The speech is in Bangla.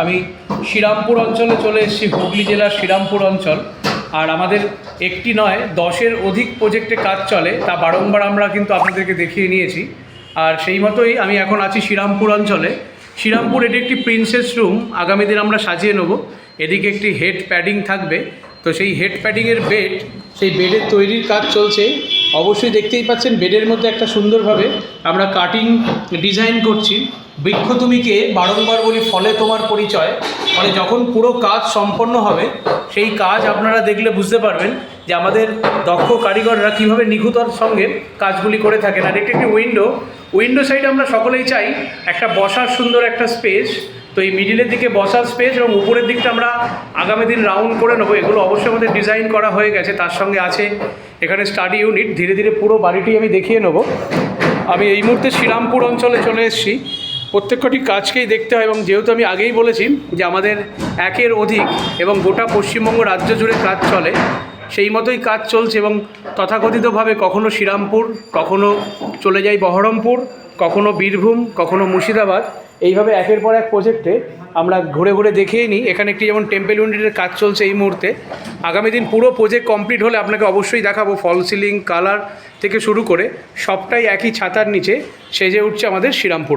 আমি শ্রীরামপুর অঞ্চলে চলে এসেছি, হুগলি জেলার শ্রীরামপুর অঞ্চল। আর আমাদের একটি নয়, দশের অধিক প্রজেক্টে কাজ চলে, তা বারংবার আমরা কিন্তু আপনাদেরকে দেখিয়ে নিয়েছি। আর সেই মতোই আমি এখন আছি শ্রীরামপুর অঞ্চলে। শ্রীরামপুর এটি একটি প্রিন্সেস রুম আগামী দিন আমরা সাজিয়ে নেব। এদিকে একটি হেড প্যাডিং থাকবে। তো সেই হেড প্যাডিংয়ের বেড সেই বেডের তৈরির কাজ চলছে। অবশ্যই দেখতেই পাচ্ছেন বেডের মধ্যে একটা সুন্দরভাবে আমরা কাটিং ডিজাইন করছি। বৃক্ষ তুমিকে বারংবার বলি ফলে তোমার পরিচয়। মানে যখন পুরো কাজ সম্পন্ন হবে, সেই কাজ আপনারা দেখলে বুঝতে পারবেন যে আমাদের দক্ষ কারিগররা কীভাবে নিখুঁতর সঙ্গে কাজগুলি করে থাকেন। আর একটি একটি উইন্ডো উইন্ডো সাইড আমরা সকলেই চাই একটা বসার সুন্দর একটা স্পেস তো এই মিডিলের দিকে বসার স্পেস এবং উপরের দিকটা আমরা আগামী দিন রাউন্ড করে নেব। এগুলো অবশ্যই আমাদের ডিজাইন করা হয়ে গেছে, তার সঙ্গে আছে এখানে স্টাডি ইউনিট ধীরে ধীরে পুরো বাড়িটি আমি দেখিয়ে নেব। আমি এই মুহূর্তে শ্রীরামপুর অঞ্চলে চলে এসেছি। প্রত্যেকটি কাজকেই দেখতে হয় এবং যেহেতু আমি আগেই বলেছি যে আমাদের একের অধিক এবং গোটা পশ্চিমবঙ্গ রাজ্য জুড়ে কাজ চলে, সেই মতোই কাজ চলছে এবং তথাকথিতভাবে কখনো শ্রীরামপুর, কখনো চলে যাই বহরমপুর, কখনো বীরভূম, কখনো মুর্শিদাবাদ। এইভাবে একের পর এক প্রজেক্টে আমরা ঘুরে ঘুরে দেখেই নিই। এখানে একটি যেমন টেম্পেল ইউনিটের কাজ চলছে এই মুহূর্তে। আগামী দিন পুরো প্রজেক্ট কমপ্লিট হলে আপনাকে অবশ্যই দেখাবো ফল সিলিং কালার থেকে শুরু করে সবটাই একই ছাতার নিচে সেজে উঠছে আমাদের শ্রীরামপুর